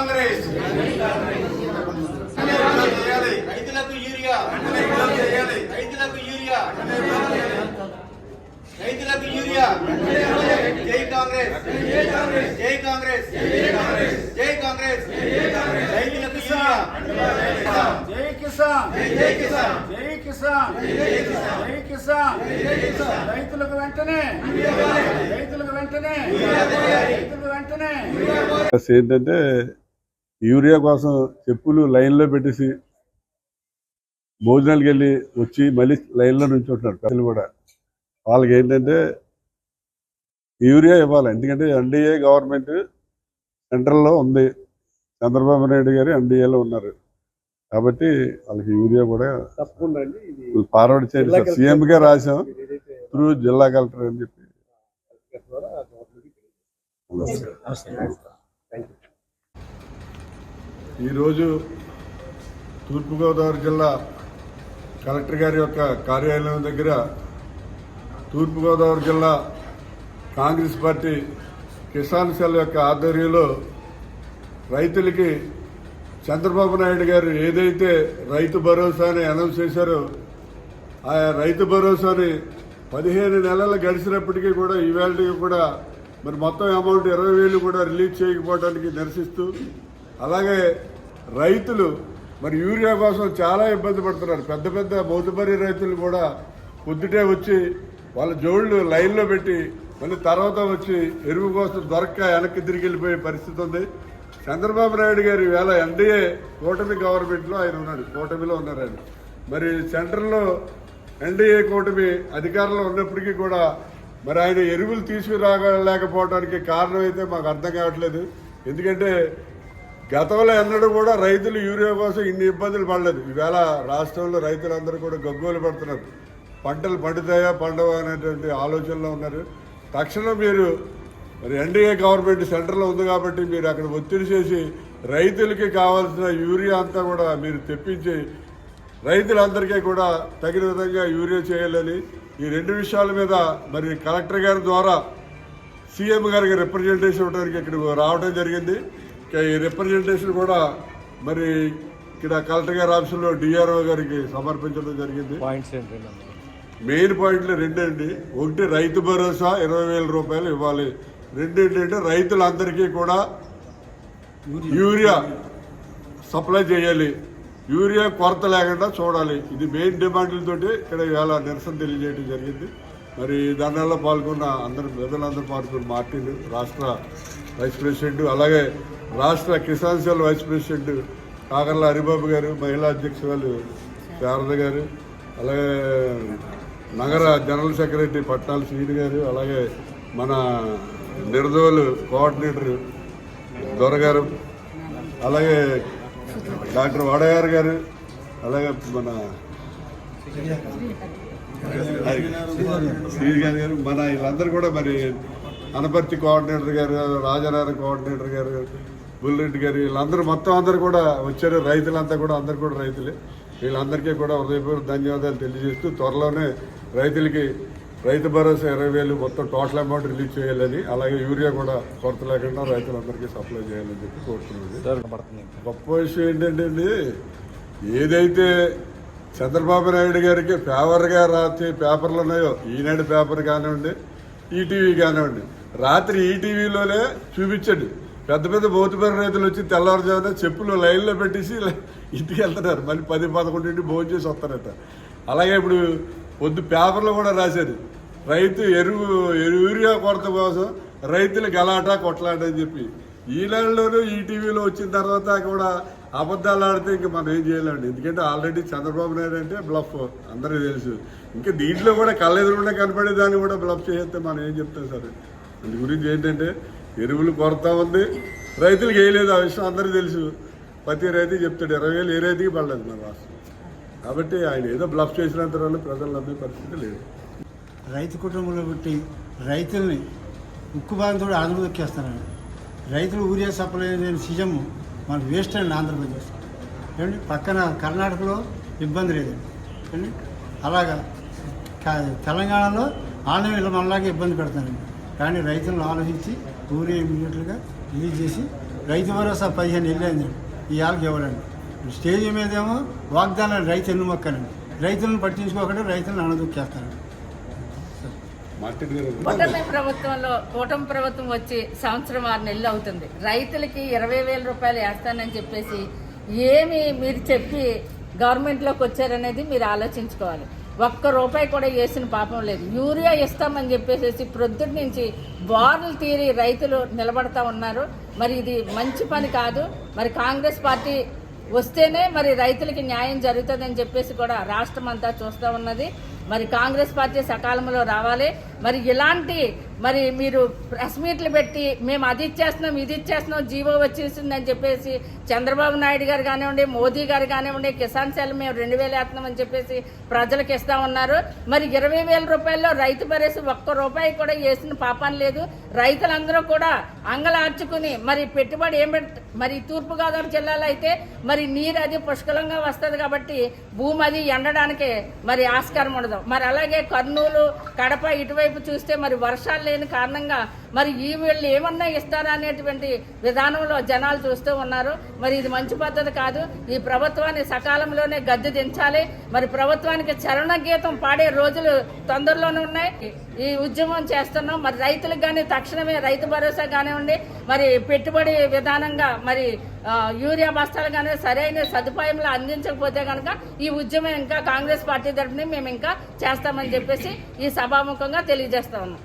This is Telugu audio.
కాంగ్రెస్ చేయాలి రైతులకు యూరియా చేయాలి రైతులకు యూరియా రైతులకు యూరియా జై కాంగ్రెస్ జై కాంగ్రెస్ జై కాంగ్రెస్ రైతులకు యూరియా జై కిసాన్ జై కిసాన్ జై కిసాన్ జై కిసాన్ రైతులకు వెంటనే రైతులకు వెంటనే రైతులకు వెంటనే ప్లస్ ఏంటంటే యూరియా కోసం చెప్పులు లైన్లో పెట్టేసి భోజనాలకు వెళ్ళి వచ్చి మళ్ళీ లైన్లో నుంచి ఉంటున్నారు ప్రజలు కూడా. వాళ్ళకి ఏంటంటే యూరియా ఇవ్వాలి. ఎందుకంటే ఎన్డీఏ గవర్నమెంట్ సెంట్రల్లో ఉంది. చంద్రబాబు నాయుడు గారు ఎన్డీఏలో ఉన్నారు. కాబట్టి వాళ్ళకి యూరియా కూడా తప్పకుండా ఫార్వర్డ్ చేయండి సార్. సీఎంగా రాసాం త్రూ జిల్లా కలెక్టర్ అని చెప్పి. ఈరోజు తూర్పుగోదావరి జిల్లా కలెక్టర్ గారి యొక్క కార్యాలయం దగ్గర తూర్పుగోదావరి జిల్లా కాంగ్రెస్ పార్టీ కిసాన్ సెల్ యొక్క ఆధ్వర్యంలో రైతులకి చంద్రబాబు నాయుడు గారు ఏదైతే రైతు భరోసాని అనౌన్స్ చేశారో ఆ రైతు భరోసాని పదిహేను నెలలు గడిచినప్పటికీ కూడా ఈవేళకి కూడా మరి మొత్తం అమౌంట్ ఇరవై వేలు కూడా రిలీజ్ చేయకపోవడానికి నిరసిస్తూ అలాగే రైతులు మరి యూరియా కోసం చాలా ఇబ్బంది పడుతున్నారు. పెద్ద పెద్ద మోతుబరి రైతులు కూడా పొద్దుటే వచ్చి వాళ్ళ జోళ్ళు లైన్లో పెట్టి మళ్ళీ తర్వాత వచ్చి ఎరువు కోసం దొరక్క వెనక్కి తిరిగి వెళ్ళిపోయే పరిస్థితి ఉంది. చంద్రబాబు నాయుడు గారు వేళ ఎన్డీఏ కూటమి గవర్నమెంట్లో ఆయన ఉన్నాడు కూటమిలో ఉన్నారు ఆయన. మరి సెంట్రల్లో ఎన్డీఏ కూటమి అధికారంలో ఉన్నప్పటికీ కూడా మరి ఆయన ఎరువులు తీసుకురాగలేకపోవడానికి కారణం అయితే మాకు అర్థం కావట్లేదు. ఎందుకంటే గతంలో ఎన్నడూ కూడా రైతులు యూరియా కోసం ఇన్ని ఇబ్బందులు పడలేదు. ఈవేళ రాష్ట్రంలో రైతులందరూ కూడా గగ్గోలు పడుతున్నారు. పంటలు పండుతాయా పండవా అనేటువంటి ఆలోచనలో ఉన్నారు. తక్షణం మీరు మరి ఎన్డీఏ గవర్నమెంట్ సెంటర్లో ఉంది కాబట్టి మీరు అక్కడ ఒత్తిడి చేసి రైతులకి కావాల్సిన యూరియా అంతా కూడా మీరు తెప్పించి రైతులందరికీ కూడా తగిన విధంగా యూరియా చేయాలని ఈ రెండు విషయాల మీద మరి కలెక్టర్ గారి ద్వారా సీఎం గారికి రిప్రజెంటేషన్ ఇవ్వడానికి ఇక్కడ రావడం జరిగింది. రిప్రజెంటేషన్ కూడా మరి ఇక్కడ కలెక్టర్ గారి ఆఫీసులో డిఆర్ఓ గారికి సమర్పించడం జరిగింది. మెయిన్ పాయింట్లు రెండండి ఒకటి రైతు భరోసా ఇరవై వేల రూపాయలు ఇవ్వాలి. రెండు ఏంటంటే రైతులందరికీ కూడా యూరియా సప్లై చేయాలి. యూరియా కొరత లేకుండా చూడాలి. ఇది మెయిన్ డిమాండ్లతోటి ఇక్కడ ఇవాళ నిరసన తెలియజేయడం జరిగింది. మరి దండాల్లో పాల్గొన్న అందరు పెద్దలందరూ పాల్గొన్న మార్టిన్ రాష్ట్ర వైస్ ప్రెసిడెంట్ అలాగే రాష్ట్ర Kisan cell vice president Kakarla Haribabu గారు మహిళా అధ్యక్షురాలు శారద గారు అలాగే నగర జనరల్ సెక్రటరీ పట్నాల శ్రీని గారు అలాగే మన నిర్దోలు కోఆర్డినేటర్ దొరగారు అలాగే డాక్టర్ వాడగారు గారు అలాగే మన శ్రీగారి గారు మన వీళ్ళందరూ కూడా మరి అనపర్తి కోఆర్డినేటర్ గారు రాజారాయణ కోఆర్డినేటర్ గారు బుల్రెడ్డి గారు వీళ్ళందరూ మొత్తం అందరూ కూడా వచ్చారు. రైతులంతా కూడా అందరు కూడా రైతులే. వీళ్ళందరికీ కూడా హృదయపూర్వక ధన్యవాదాలు తెలియజేస్తూ త్వరలోనే రైతులకి రైతు భరోసా ఇరవై వేలు మొత్తం టోటల్ అమౌంట్ రిలీజ్ చేయాలని అలాగే యూరియా కూడా కొరత లేకుండా రైతులందరికీ సప్లై చేయాలని చెప్పి కోరుతున్నాను. గొప్ప విషయం ఏంటంటే అండి ఏదైతే చంద్రబాబు నాయుడు గారికి ఫేవర్గా రాసే పేపర్లు ఉన్నాయో ఈనాడు పేపర్ కానివ్వండి ఈటీవీ కానివ్వండి రాత్రి ఈటీవీలోనే చూపించండి. పెద్ద పెద్ద మోతుపేర రైతులు వచ్చి తెల్లవారుజామున చెప్పులు లైన్లో పెట్టేసి ఇంటికి వెళ్తున్నారు. మళ్ళీ పది పదకొండింటి భోజనం చేసి వస్తారట. అలాగే ఇప్పుడు పొద్దు పేపర్లో కూడా రాశారు. రైతు ఎరువు ఎరువు యూరియా కొరత కోసం రైతులు గలాట కొట్లాట అని చెప్పి. ఈ నెలలోనూ ఈటీవీలో వచ్చిన తర్వాత కూడా అబద్ధాలు ఆడితే ఇంకా మనం ఏం చేయలేండి ఎందుకంటే ఆల్రెడీ చంద్రబాబు నాయుడు అంటే బ్లఫ్ అందరికీ తెలుసు. ఇంకా దీంట్లో కూడా కళ్ళెదురుకుండా కనపడే దాన్ని కూడా బ్లఫ్ చేస్తే మనం ఏం చెప్తాం సార్? అందు గురించి ఏంటంటే ఎరువులు కొరత ఉంది. రైతులకు వేయలేదు ఆ విషయం అందరూ తెలుసు. ప్రతి రైతు చెప్తాడు ఇరవై వేలు ఏ రైతుకి పడలేదు మన రాష్ట్రం. కాబట్టి ఆయన ఏదో బ్లఫ్ చేసినంత వల్ల ప్రజలు నమ్మే పరిస్థితి లేదు. రైతు కుటుంబంలో పుట్టి రైతుల్ని ఉక్కు బాధతో ఆదులు రైతులు ఊరే సప్పలేని సీజం మనకు వేస్ట్ అండి ఆంధ్రప్రదేశ్. ఏమండి? పక్కన కర్ణాటకలో ఇబ్బంది లేదండి ఏమండి? అలాగా తెలంగాణలో ఆన్లైన్ మనలాగే ఇబ్బంది పెడతానండి కానీ రైతులను ఆలోచించి ఊరియా ఇమీడియట్గా రిలీజ్ చేసి రైతు భరోసా పదిహేను వెళ్ళింది ఇవాళకి ఇవ్వడండి స్టేజ్ మీదేమో వాగ్దానాలు రైతు ఎన్ను మొక్కనండి రైతులను పట్టించుకోకుండా రైతులను గారు కూటమి ప్రభుత్వంలో కూటమి ప్రభుత్వం వచ్చి సంవత్సరం ఆరు నెలలు అవుతుంది. రైతులకి ఇరవై వేల రూపాయలు వేస్తానని చెప్పేసి ఏమి మీరు చెప్పి గవర్నమెంట్లోకి వచ్చారనేది మీరు ఆలోచించుకోవాలి. ఒక్క రూపాయి కూడా వేసిన పాపం లేదు. యూరియా ఇస్తామని చెప్పేసి ప్రొద్దుటి నుంచి బారులు తీరి రైతులు నిలబడతా ఉన్నారు. మరి ఇది మంచి పని కాదు. మరి కాంగ్రెస్ పార్టీ వస్తేనే మరి రైతులకి న్యాయం జరుగుతుందని చెప్పేసి కూడా రాష్ట్రం అంతా చూస్తూ ఉన్నది. మరి కాంగ్రెస్ పార్టీ సకాలంలో రావాలి. మరి ఇలాంటి మరి మీరు ప్రెస్ మీట్లు పెట్టి మేము అది ఇచ్చేస్తున్నాం ఇది ఇచ్చేస్తున్నాం జీవో వచ్చేసిందని చెప్పేసి చంద్రబాబు నాయుడు గారు కానివ్వండి మోదీ గారు కానివ్వండి కిసాన్ సెల్ మేము రెండు వేలు వేస్తున్నామని చెప్పేసి ప్రజలకు ఇస్తా ఉన్నారు మరి ఇరవై వేల రూపాయల్లో రైతు భరోసా ఒక్క రూపాయి కూడా వేసిన పాపం లేదు. రైతులందరూ కూడా అంగలార్చుకుని మరి పెట్టుబడి ఏం పెట్ మరి తూర్పుగోదావరి జిల్లాలో అయితే మరి నీరు అది పుష్కలంగా వస్తుంది కాబట్టి భూమి అది ఎండడానికి మరి ఆస్కారం ఉండదు. మరి అలాగే కర్నూలు కడప ఇటువైపు చూస్తే మరి వర్షాలు లేని కారణంగా మరి ఈ వీళ్ళు ఏమన్నా ఇస్తారా అనేటువంటి విధానంలో జనాలు చూస్తూ ఉన్నారు. మరి ఇది మంచి పద్ధతి కాదు. ఈ ప్రభుత్వాన్ని సకాలంలోనే గద్దె దించాలి. మరి ప్రభుత్వానికి చరణ గీతం పాడే రోజులు తొందరలోనే ఉన్నాయి. ఈ ఉద్యమం చేస్తున్నాం. మరి రైతులకు కానీ తక్షణమే రైతు భరోసా కానివ్వండి. మరి పెట్టుబడి విధానంగా మరి యూరియా బస్తాలు కానీ సరైన సదుపాయంలో అందించకపోతే కనుక ఈ ఉద్యమం ఇంకా కాంగ్రెస్ పార్టీ తరఫున మేము ఇంకా చేస్తామని చెప్పేసి ఈ సభాముఖంగా తెలియజేస్తా ఉన్నాం.